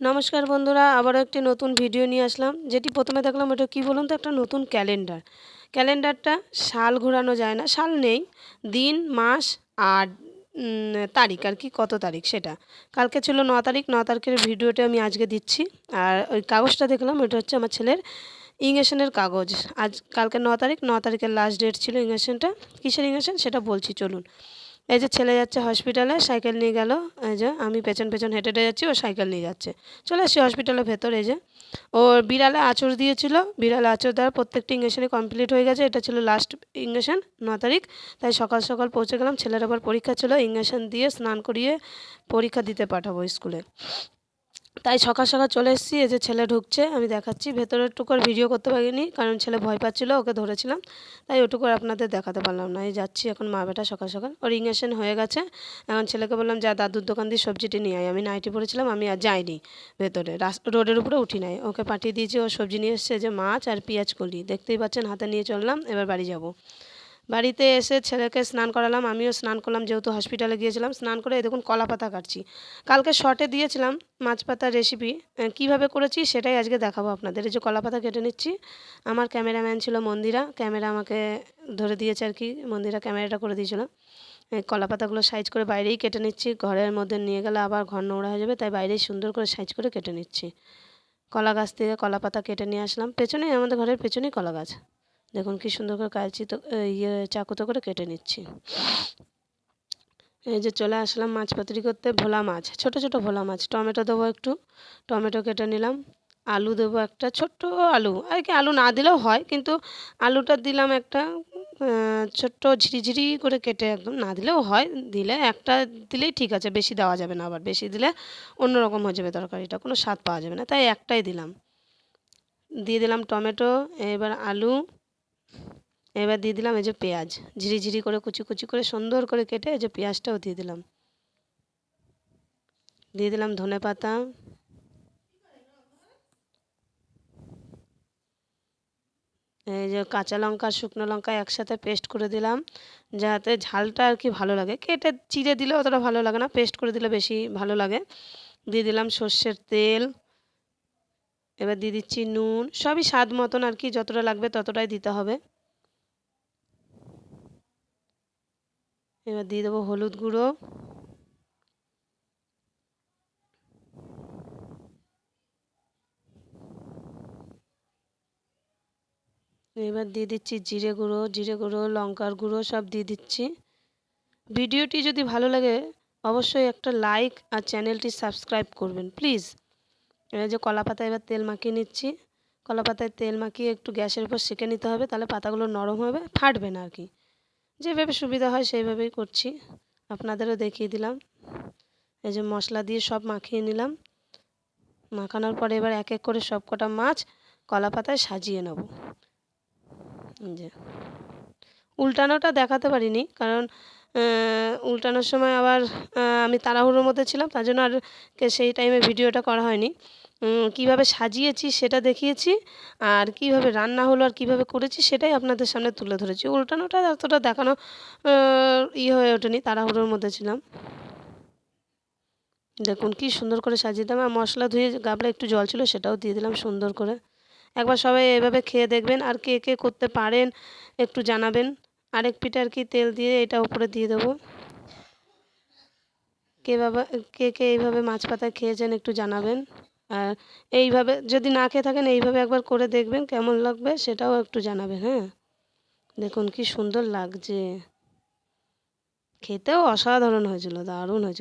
নমস্কার বন্ধুরা, আবারও একটি নতুন ভিডিও নিয়ে আসলাম, যেটি প্রথমে দেখলাম ওটা কী বলুন তো, একটা নতুন ক্যালেন্ডার ক্যালেন্ডারটা সাল ঘোরানো যায় না, সাল নেই, দিন, মাস আর তারিখ, আর কি কত তারিখ সেটা। কালকে ছিল ন তারিখ, ন তারিখের ভিডিওটা আমি আজকে দিচ্ছি, আর ওই কাগজটা দেখলাম ওটা হচ্ছে আমার ছেলের ইংরেশনের কাগজ। আজ, কালকে ন তারিখ, ন তারিখের লাস্ট ডেট ছিল ইংরেশনটা, কিসের ইংরেশন সেটা বলছি, চলুন। এই যে ছেলে যাচ্ছে হসপিটালে সাইকেল নিয়ে গেল। এই যে আমি পেছন পেছন হেঁটে হেঁটে যাচ্ছি, ও সাইকেল নিয়ে যাচ্ছে। চলে আসছি হসপিটালের ভেতর, এই যে। ওর বিড়ালে আঁচড় দিয়েছিল। বিড়ালে আঁচড় দেওয়ার প্রত্যেকটি ইঞ্জেকশনই কমপ্লিট হয়ে গেছে। এটা ছিল লাস্ট ইঞ্জেকশন ন তারিখ। তাই সকাল সকাল পৌঁছে গেলাম। ছেলের আবার পরীক্ষা ছিল। ইঞ্জেকশন দিয়ে স্নান করিয়ে পরীক্ষা দিতে পাঠাবো স্কুলে। তাই সকাল সকাল চলে এসেছি, এই যে ছেলে ঢুকছে, আমি দেখাচ্ছি। ভেতরে একটু করে ভিডিও করতে পারিনি, কারণ ছেলে ভয় পাচ্ছিলো, ওকে ধরেছিলাম। তাই ওটুকু আপনাদের দেখাতে পারলাম না। এই যাচ্ছি এখন মা বেটা সকাল সকাল। ওর ইঞ্জেকশন হয়ে গেছে। এখন ছেলেকে বললাম, যা দাদুর দোকান দিয়ে সবজিটি নিয়ে আয়। আমি নাইটি পড়েছিলাম আমি আর যাইনি ভেতরে। রোডের উপরে উঠি নাই। ওকে পাঠিয়ে দিয়েছি, ও সবজি নিয়ে এসছে যে মাছ আর পেঁয়াজ কলি। দেখতেই পাচ্ছেন, হাতে নিয়ে চললাম, এবার বাড়ি যাব। বাড়িতে এসে ছেলেকে স্নান করালাম, আমিও স্নান করলাম, যেহেতু হসপিটালে গিয়েছিলাম, স্নান করে দেখুন কলা পাতা কাটছি। কালকে শর্টে দিয়েছিলাম মাছ পাতার রেসিপি কীভাবে করেছি সেটাই আজকে দেখাবো আপনাদের। এই যে কলা পাতা কেটে নিচ্ছি, আমার ক্যামেরাম্যান ছিল মন্দিরা ক্যামেরা আমাকে ধরে দিয়েছে আর কি, মন্দিরা ক্যামেরাটা করে দিয়েছিল। কলা পাতাগুলো সাইজ করে বাইরেই কেটে নিচ্ছি, ঘরের মধ্যে নিয়ে গেলে আবার ঘর নোংরা হয়ে যাবে, তাই বাইরেই সুন্দর করে সাইজ করে কেটে নিচ্ছি। কলা গাছ থেকে কলা পাতা কেটে নিয়ে আসলাম, পেছনেই আমাদের ঘরের পেছনেই কলা গাছ। দেখুন কি সুন্দর করে কালচি তো ইয়ে চাকুতো করে কেটে নিচ্ছি। এই যে চলে আসলাম মাছ পাতুরি করতে, ভোলা মাছ, ছোট ছোট ভোলা মাছ। টমেটো দেবো একটু, টমেটো কেটে নিলাম। আলু দেবো একটা, ছোট্ট আলু। আর কি আলু না দিলেও হয়, কিন্তু আলুটা দিলাম একটা ছোট্ট ঝিরিঝিরি করে কেটে একদম না দিলেও হয়। দিলে একটা দিলেই ঠিক আছে, বেশি দেওয়া যাবে না আবার। বেশি দিলে অন্যরকম হয়ে যাবে তরকারিটা, কোনো স্বাদ পাওয়া যাবে না। তাই একটাই দিলাম। দিয়ে দিলাম টমেটো, এবার আলু এবার দিয়ে দিলাম এই যে পেঁয়াজ। ঝিরিঝিরি করে, কুচি কুচি করে, সুন্দর করে কেটে এই যে পেঁয়াজটাও দিয়ে দিলাম। দিয়ে দিলাম ধনে পাতা। এই যে কাঁচা লঙ্কা, শুকনো লঙ্কা একসাথে পেস্ট করে দিলাম, যাতে ঝালটা আর কি ভালো লাগে। কেটে চিড়ে দিলে অতটা ভালো লাগে না, পেস্ট করে দিলে বেশি ভালো লাগে। দিয়ে দিলাম সর্ষের তেল। এবার দিয়ে দিচ্ছি নুন। সবই স্বাদ মতন আর কি, যতটা লাগবে ততটাই দিতে হবে। এবার দিয়ে দেবো হলুদ গুঁড়ো। এবার দিয়ে দিচ্ছি জিরে গুঁড়ো জিরে গুঁড়ো, লঙ্কার গুঁড়ো সব দিয়ে দিচ্ছি। ভিডিওটি যদি ভালো লাগে, অবশ্যই একটা লাইক আর চ্যানেলটি সাবস্ক্রাইব করবেন, প্লিজ। এবার যে কলা পাতা এবার তেল মাখিয়ে নিচ্ছি। কলা পাতায় তেল মাখিয়ে একটু গ্যাসের উপর সেঁকে নিতে হবে, তাহলে পাতাগুলো নরম হবে, ফাটবে না আর কি। যেভাবে সুবিধা হয় সেইভাবেই করছি। আপনাদেরও দেখিয়ে দিলাম। এই যে মশলা দিয়ে সব মাখিয়ে নিলাম। মাখানোর পরে এবার এক এক করে সব কটা মাছ কলা পাতায় সাজিয়ে নেব। যে। উল্টানোটা দেখাতে পারিনি কারণ উল্টানোর সময় আবার আমি তাড়াহুড়োর মধ্যে ছিলাম, তার জন্য আর সেই টাইমে ভিডিওটা করা হয়নি। কীভাবে সাজিয়েছি সেটা দেখিয়েছি, আর কীভাবে রান্না হলো আর কীভাবে করেছি সেটাই আপনাদের সামনে তুলে ধরেছি। উল্টানোটা এতটা দেখানো ইয়ে হয়ে ওঠেনি, তাড়াহুড়োর মধ্যে ছিলাম। দেখুন কি সুন্দর করে সাজিয়ে দিলাম, আর মশলা ধুয়ে গাবলা একটু জল ছিল সেটাও দিয়ে দিলাম সুন্দর করে। একবার সবাই এভাবে খেয়ে দেখবেন, আর কে কে করতে পারেন একটু জানাবেন। আরেক পিঠে আর কি তেল দিয়ে এটা উপরে দিয়ে দেবো। কে বাবা, কে কে এইভাবে মাছ পাতা খেয়েছেন একটু জানাবেন। আর এইভাবে যদি না খেয়ে থাকেন, এইভাবে একবার করে দেখবেন কেমন লাগবে, সেটাও একটু জানাবেন হ্যাঁ? দেখুন কি সুন্দর লাগছে। খেতেও অসাধারণ হয়েছিল, দারুণ হয়েছিল।